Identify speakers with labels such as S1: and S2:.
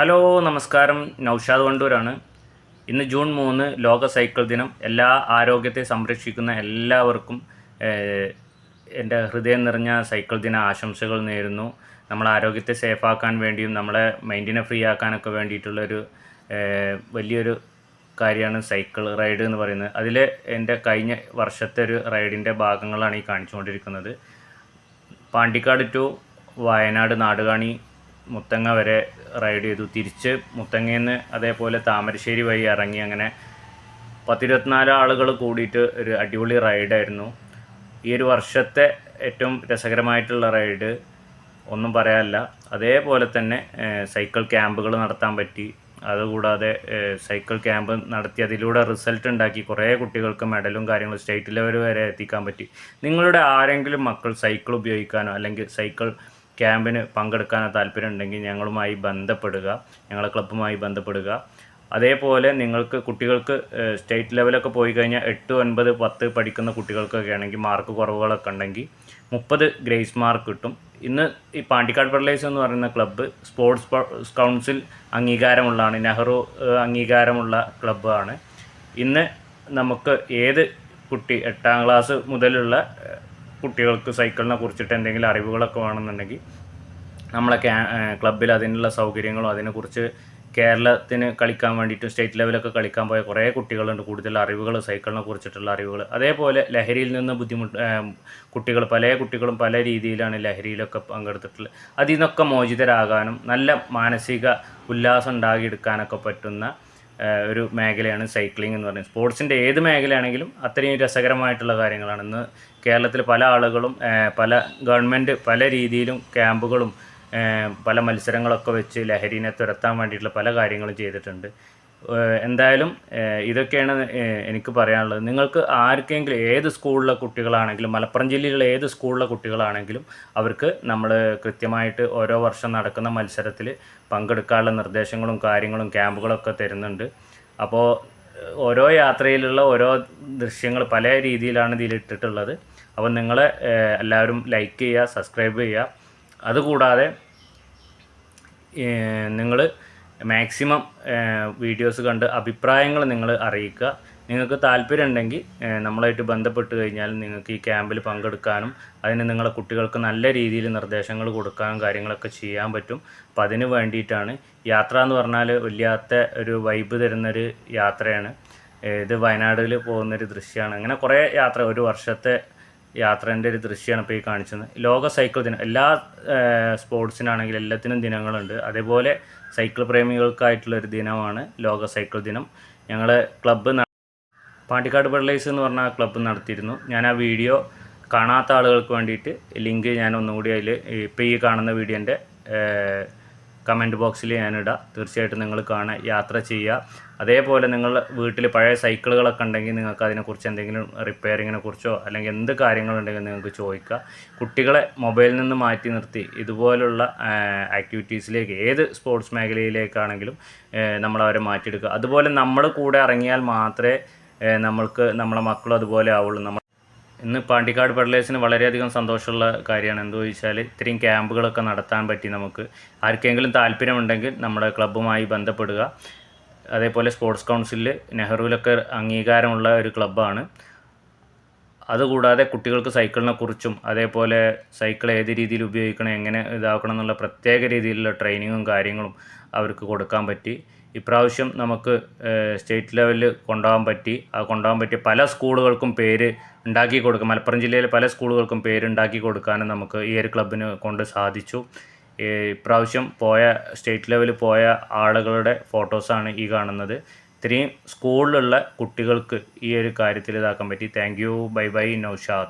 S1: Hello നമസ്കാരം. നൗഷാദ് വണ്ടൂരാണ്. ഇന്ന് June മൂന്ന് ലോക സൈക്കിൾ ദിനം. എല്ലാ ആരോഗ്യത്തെ സംരക്ഷിക്കുന്ന എല്ലാവർക്കും എന്റെ ഹൃദയം നിറഞ്ഞ സൈക്കിൾ ദിന ആശംസകൾ നേരുന്നു. നമ്മളെ ആരോഗ്യത്തെ സേഫാക്കാൻ വേണ്ടിയും നമ്മളെ മൈൻഡിനെ ഫ്രീ ആക്കാനൊക്കെ വേണ്ടിയിട്ടുള്ളൊരു വലിയൊരു കാര്യമാണ് സൈക്കിൾ റൈഡ് എന്ന് പറയുന്നത്. അതിൽ എന്റെ കഴിഞ്ഞ വർഷത്തെ ഒരു റൈഡിന്റെ ഭാഗങ്ങളാണ് ഈ കാണിച്ചുകൊണ്ടിരിക്കുന്നത്. പാണ്ടിക്കാട് ടു വയനാട് നാടുകാണി മുത്തങ്ങ വരെ റൈഡ് ചെയ്തു. തിരിച്ച് മുത്തങ്ങയിൽ നിന്ന് അതേപോലെ താമരശ്ശേരി വഴി ഇറങ്ങി അങ്ങനെ പത്തിരുപത്തിനാല് ആളുകൾ കൂടിയിട്ട് ഒരു അടിപൊളി റൈഡായിരുന്നു ഈ ഒരു വർഷത്തെ ഏറ്റവും രസകരമായിട്ടുള്ള റൈഡ് ഒന്നും പറയാനില്ല. അതേപോലെ തന്നെ സൈക്കിൾ ക്യാമ്പുകൾ നടത്താൻ പറ്റി. അതുകൂടാതെ സൈക്കിൾ ക്യാമ്പ് നടത്തി അതിലൂടെ റിസൾട്ട് ഉണ്ടാക്കി കുറേ കുട്ടികൾക്ക് മെഡലും കാര്യങ്ങളും സ്റ്റേറ്റ് ലെവൽ വരെ എത്തിക്കാൻ പറ്റി. നിങ്ങളുടെ ആരെങ്കിലും മക്കൾ സൈക്കിൾ ഉപയോഗിക്കാനോ അല്ലെങ്കിൽ സൈക്കിൾ ക്യാമ്പിന് പങ്കെടുക്കാൻ താല്പര്യം ഉണ്ടെങ്കിൽ ഞങ്ങളുമായി ബന്ധപ്പെടുക ഞങ്ങളെ ക്ലബ്ബുമായി ബന്ധപ്പെടുക. അതേപോലെ നിങ്ങൾക്ക് കുട്ടികൾക്ക് സ്റ്റേറ്റ് ലെവലൊക്കെ പോയി കഴിഞ്ഞാൽ എട്ട് ഒൻപത് പത്ത് പഠിക്കുന്ന കുട്ടികൾക്കൊക്കെ ആണെങ്കിൽ മാർക്ക് കുറവുകളൊക്കെ ഉണ്ടെങ്കിൽ മുപ്പത് ഗ്രേസ് മാർക്ക് കിട്ടും. ഇന്ന് ഈ പാണ്ടിക്കാട് പെർലേസ് എന്ന് പറയുന്ന ക്ലബ്ബ് സ്പോർട്സ് കൗൺസിൽ അംഗീകാരമുള്ളതാണ് നെഹ്റു അംഗീകാരമുള്ള ക്ലബ്ബാണ്. ഇന്ന് നമുക്ക് ഏത് കുട്ടി എട്ടാം ക്ലാസ് മുതലുള്ള കുട്ടികൾക്ക് സൈക്കിളിനെ കുറിച്ചിട്ട് എന്തെങ്കിലും അറിവുകളൊക്കെ വേണമെന്നുണ്ടെങ്കിൽ നമ്മളെ ക്യാ ക്ലബ്ബിൽ അതിനുള്ള സൗകര്യങ്ങളും അതിനെക്കുറിച്ച് കേരളത്തിന് കളിക്കാൻ വേണ്ടിയിട്ട് സ്റ്റേറ്റ് ലെവലൊക്കെ കളിക്കാൻ പോയ കുറേ കുട്ടികളുണ്ട്. കൂടുതൽ അറിവുകൾ സൈക്കിളിനെ കുറിച്ചിട്ടുള്ള അറിവുകൾ. അതേപോലെ ലഹരിയിൽ നിന്ന് ബുദ്ധിമുട്ട് കുട്ടികൾ പല കുട്ടികളും പല രീതിയിലാണ് ലഹരിയിലൊക്കെ പങ്കെടുത്തിട്ടുള്ളത്. അതിൽ നിന്നൊക്കെ മോചിതരാകാനും നല്ല മാനസിക ഉല്ലാസം ഉണ്ടാക്കിയെടുക്കാനൊക്കെ പറ്റുന്ന ഒരു മേഖലയാണ് സൈക്ലിംഗ് എന്ന് പറയുന്നത്. സ്പോർട്സിന്റെ ഏത് മേഖലയാണെങ്കിലും അത്രയും രസകരമായിട്ടുള്ള കാര്യങ്ങളാണ്. ഇന്ന് കേരളത്തിൽ പല ആളുകളും പല ഗവൺമെന്റ് പല രീതിയിലും ക്യാമ്പുകളും പല മത്സരങ്ങളൊക്കെ വെച്ച് ലഹരിനെ തുരത്താൻ വേണ്ടിയിട്ടുള്ള പല കാര്യങ്ങളും ചെയ്തിട്ടുണ്ട്. എന്തായാലും ഇതൊക്കെയാണ് എനിക്ക് പറയാനുള്ളത്. നിങ്ങൾക്ക് ആർക്കെങ്കിലും ഏത് സ്കൂളിലെ കുട്ടികളാണെങ്കിലും മലപ്പുറം ജില്ലയിലുള്ള ഏത് സ്കൂളിലെ കുട്ടികളാണെങ്കിലും അവർക്ക് നമ്മൾ കൃത്യമായിട്ട് ഓരോ വർഷം നടക്കുന്ന മത്സരത്തിൽ പങ്കെടുക്കാനുള്ള നിർദ്ദേശങ്ങളും കാര്യങ്ങളും ക്യാമ്പുകളൊക്കെ തരുന്നുണ്ട്. അപ്പോൾ ഓരോ യാത്രയിലുള്ള ഓരോ ദൃശ്യങ്ങൾ പല രീതിയിലാണ് ഇതിലിട്ടിട്ടുള്ളത് അപ്പോൾ നിങ്ങൾ എല്ലാവരും ലൈക്ക് ചെയ്യുക സബ്സ്ക്രൈബ് ചെയ്യുക. അതുകൂടാതെ നിങ്ങൾ മാക്സിമം വീഡിയോസ് കണ്ട് അഭിപ്രായങ്ങൾ നിങ്ങൾ അറിയിക്കുക. നിങ്ങൾക്ക് താല്പര്യം ഉണ്ടെങ്കിൽ നമ്മളായിട്ട് ബന്ധപ്പെട്ട് കഴിഞ്ഞാൽ നിങ്ങൾക്ക് ഈ ക്യാമ്പിൽ പങ്കെടുക്കാനും അതിന് നിങ്ങളുടെ കുട്ടികൾക്ക് നല്ല രീതിയിൽ നിർദ്ദേശങ്ങൾ കൊടുക്കാനും കാര്യങ്ങളൊക്കെ ചെയ്യാൻ പറ്റും. അപ്പം അതിന് വേണ്ടിയിട്ടാണ് യാത്ര എന്ന് പറഞ്ഞാൽ വല്ലാത്ത ഒരു വൈബ് തരുന്നൊരു യാത്രയാണ്. ഇത് വയനാടിൽ പോകുന്നൊരു ദൃശ്യമാണ്. അങ്ങനെ കുറേ യാത്ര ഒരു വർഷത്തെ യാത്രേന്റെ ഒരു ദൃശ്യമാണ് ഇപ്പോൾ ഈ കാണിച്ചത്. ലോക സൈക്കിൾ ദിനം എല്ലാ സ്പോർട്സിനാണെങ്കിലും എല്ലാത്തിനും ദിനങ്ങളുണ്ട്. അതേപോലെ സൈക്കിൾ പ്രേമികൾക്കായിട്ടുള്ള ഒരു ദിനമാണ് ലോക സൈക്കിൾ ദിനം. ഞങ്ങൾ ക്ലബ്ബ് പാണ്ടിക്കാട് പെർലൈസ് എന്ന് പറഞ്ഞ ക്ലബ്ബ് നടത്തിയിരുന്നു. ഞാൻ ആ വീഡിയോ കാണാത്ത ആളുകൾക്ക് വേണ്ടിയിട്ട് ലിങ്ക് ഞാൻ ഒന്നുകൂടി അതിൽ ഇപ്പോൾ ഈ കാണുന്ന വീഡിയോന്റെ കമന്റ് ബോക്സിൽ ഞാനിടാം. തീർച്ചയായിട്ടും നിങ്ങൾ കാണുക യാത്ര ചെയ്യുക. അതേപോലെ നിങ്ങൾ വീട്ടിൽ പഴയ സൈക്കിളുകളൊക്കെ ഉണ്ടെങ്കിൽ നിങ്ങൾക്ക് അതിനെക്കുറിച്ച് എന്തെങ്കിലും റിപ്പയറിങ്ങിനെ കുറിച്ചോ അല്ലെങ്കിൽ എന്ത് കാര്യങ്ങളുണ്ടെങ്കിൽ നിങ്ങൾക്ക് ചോദിക്കുക. കുട്ടികളെ മൊബൈലിൽ നിന്ന് മാറ്റി നിർത്തി. ഇതുപോലുള്ള ആക്ടിവിറ്റീസിലേക്ക് ഏത് സ്പോർട്സ് മേഖലയിലേക്കാണെങ്കിലും നമ്മൾ അവരെ മാറ്റിയെടുക്കുക. അതുപോലെ നമ്മൾ കൂടെ ഇറങ്ങിയാൽ മാത്രമേ നമ്മൾക്ക് നമ്മളെ മക്കളും അതുപോലെ ആവുള്ളൂ. നമ്മൾ ഇന്ന് പാണ്ടിക്കാട് പെഡലേഴ്സിന് വളരെയധികം സന്തോഷമുള്ള കാര്യമാണ്. എന്തു ചോദിച്ചാൽ ഇത്രയും ക്യാമ്പുകളൊക്കെ നടത്താൻ പറ്റി നമുക്ക്. ആർക്കെങ്കിലും താല്പര്യമുണ്ടെങ്കിൽ നമ്മുടെ ക്ലബ്ബുമായി ബന്ധപ്പെടുക. അതേപോലെ സ്പോർട്സ് കൗൺസിലിൽ നെഹ്റുവിലൊക്കെ അംഗീകാരമുള്ള ഒരു ക്ലബ്ബാണ്. അതുകൂടാതെ കുട്ടികൾക്ക് സൈക്കിളിനെ കുറിച്ചും അതേപോലെ സൈക്കിൾ ഏത് രീതിയിൽ ഉപയോഗിക്കണം എങ്ങനെ ഇതാക്കണം എന്നുള്ള പ്രത്യേക രീതിയിലുള്ള ട്രെയിനിങ്ങും കാര്യങ്ങളും അവർക്ക് കൊടുക്കാൻ പറ്റി. ഇപ്രാവശ്യം നമുക്ക് സ്റ്റേറ്റ് ലെവലിൽ കൊണ്ടുപോകാൻ പറ്റി. ആ കൊണ്ടുപോകാൻ പറ്റിയ പല സ്കൂളുകൾക്കും പേര് ഉണ്ടാക്കി കൊടുക്കും മലപ്പുറം ജില്ലയിലെ പല സ്കൂളുകൾക്കും പേര് ഉണ്ടാക്കി കൊടുക്കാനും നമുക്ക് ഈ ഒരു ക്ലബിന് കൊണ്ട് സാധിച്ചു. ഇപ്രാവശ്യം പോയ സ്റ്റേറ്റ് ലെവലിൽ പോയ ആളുകളുടെ ഫോട്ടോസാണ് ഈ കാണുന്നത്. ഇത്രയും സ്കൂളിലുള്ള കുട്ടികൾക്ക് ഈ ഒരു കാര്യത്തിൽ ഇതാക്കാൻ പറ്റി. Thank you. Bye bye. Naushad.